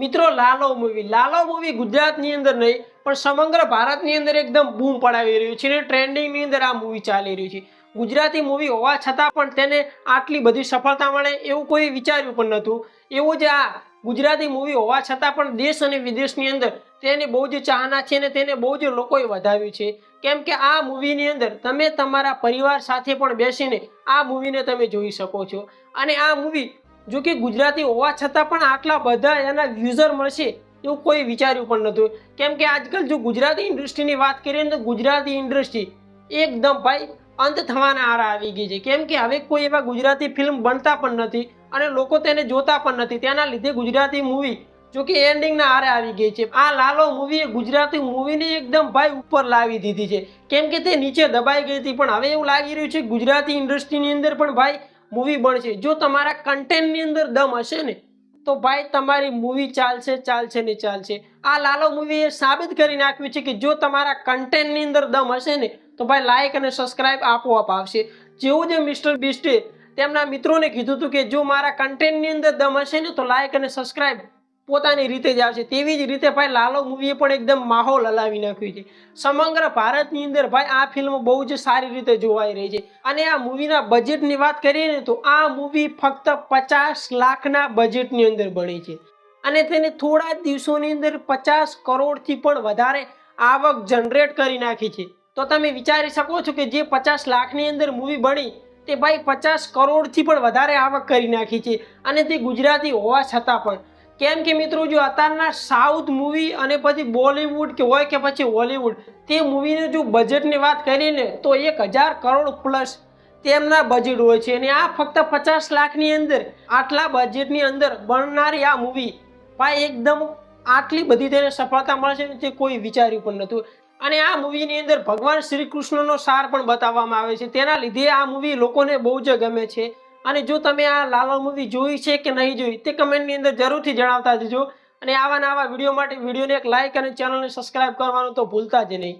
મિત્રો, Lalo movie Lalo movie ગુજરાતની અંદર નહીં, પણ સમગ્ર ભારતની અંદર એકદમ બૂમ પડાવી રહ્યું છે અને ટ્રેન્ડિંગની અંદર આ મૂવી ચાલી રહ્યું છે. ગુજરાતી મૂવી હોવા છતાં પણ તેને આટલી બધી સફળતા મળે એવું કોઈ વિચાર્યું પણ નહોતું. એવું જ આ ગુજરાતી મૂવી હોવા છતાં પણ દેશ અને વિદેશની અંદર તેને બહુ જ ચાહના છે અને તેને બહુ જ લોકોએ વધાવ્યું છે. કેમ કે આ મૂવીની અંદર તમે તમારા પરિવાર સાથે પણ બેસીને આ મૂવીને તમે જોઈ શકો છો. અને આ મૂવી જો કે ગુજરાતી હોવા છતાં પણ આટલા બધા એના યુઝર મળશે એવું કોઈ વિચાર્યું પણ નહોતું. કેમ કે આજકાલ જો ગુજરાતી ઇન્ડસ્ટ્રીની વાત કરીએ તો ગુજરાતી ઇન્ડસ્ટ્રી એકદમ ભાઈ અંત થવાના આરા આવી ગઈ છે. કેમ કે હવે કોઈ એવા ગુજરાતી ફિલ્મ બનતા પણ નથી અને લોકો તેને જોતા પણ નથી. તેના લીધે ગુજરાતી મૂવી જો કે એન્ડિંગના આરે આવી ગઈ છે. આ લાલો મૂવીએ ગુજરાતી મૂવીને એકદમ ભાઈ ઉપર લાવી દીધી છે. કેમ કે તે નીચે દબાઈ ગઈ હતી. પણ હવે એવું લાગી રહ્યું છે ગુજરાતી ઇન્ડસ્ટ્રીની અંદર પણ ભાઈ મૂવી બનશે. જો તમારા કન્ટેન્ટની અંદર દમ હશે ને, તો ભાઈ તમારી મૂવી ચાલશે ચાલશે ને ચાલશે. આ લાલો મૂવીએ સાબિત કરી નાખ્યું છે કે જો તમારા કન્ટેન્ટની અંદર દમ હશે ને, તો ભાઈ લાઇક અને સબસ્ક્રાઇબ આપોઆપ આવશે. જેવું જે મિસ્ટર બિસ્ટે તેમના મિત્રોને કીધું હતું કે જો મારા કન્ટેન્ટની અંદર દમ હશે ને, તો લાઇક અને સબસ્ક્રાઇબ પોતાની રીતે જ આવશે. તેવી જ રીતે ભાઈ લાલો મૂવીએ પણ એકદમ માહોલ હલાવી નાખ્યું છે. સમગ્ર ભારતની અંદર ભાઈ આ ફિલ્મ બહુ જ સારી રીતે જોવાઈ રહી છે. અને આ મૂવીના બજેટની વાત કરીએ ને તો આ મૂવી ફક્ત પચાસ લાખના બજેટની અંદર બની છે. અને તેને થોડા દિવસોની અંદર પચાસ કરોડથી પણ વધારે આવક જનરેટ કરી નાખી છે. તો તમે વિચારી શકો છો કે જે પચાસ લાખની અંદર મૂવી બની તે ભાઈ પચાસ કરોડથી પણ વધારે આવક કરી નાખી છે. અને તે ગુજરાતી હોવા છતાં પણ કેમ કે મિત્રો, જો અત્યારના સાઉથ મૂવી અને પછી બોલિવૂડ કે હોય કે પછી હોલિવૂડ, તે મૂવીને જો બજેટની વાત કરીને તો એક હજાર કરોડ પ્લસ તેમના બજેટ હોય છે. અને આ ફક્ત પચાસ લાખની અંદર, આટલા બજેટની અંદર બનનારી આ મૂવી ભાઈ એકદમ આટલી બધી તેને સફળતા મળે છે તે કોઈ વિચાર્યું પણ નહોતું. અને આ મૂવીની અંદર ભગવાન શ્રી કૃષ્ણનો સાર પણ બતાવવામાં આવે છે. તેના લીધે આ મૂવી લોકોને બહુ જ ગમે છે. અને જો તમે આ લાલો મૂવી જોઈ છે કે નહીં જોઈ, તે કમેન્ટની અંદર જરૂરથી જણાવતા જજો. અને આવા નવા વીડિયો માટે વિડીયોને એક લાઇક અને ચેનલને સબસ્ક્રાઈબ કરવાનું તો ભૂલતા જ નહીં.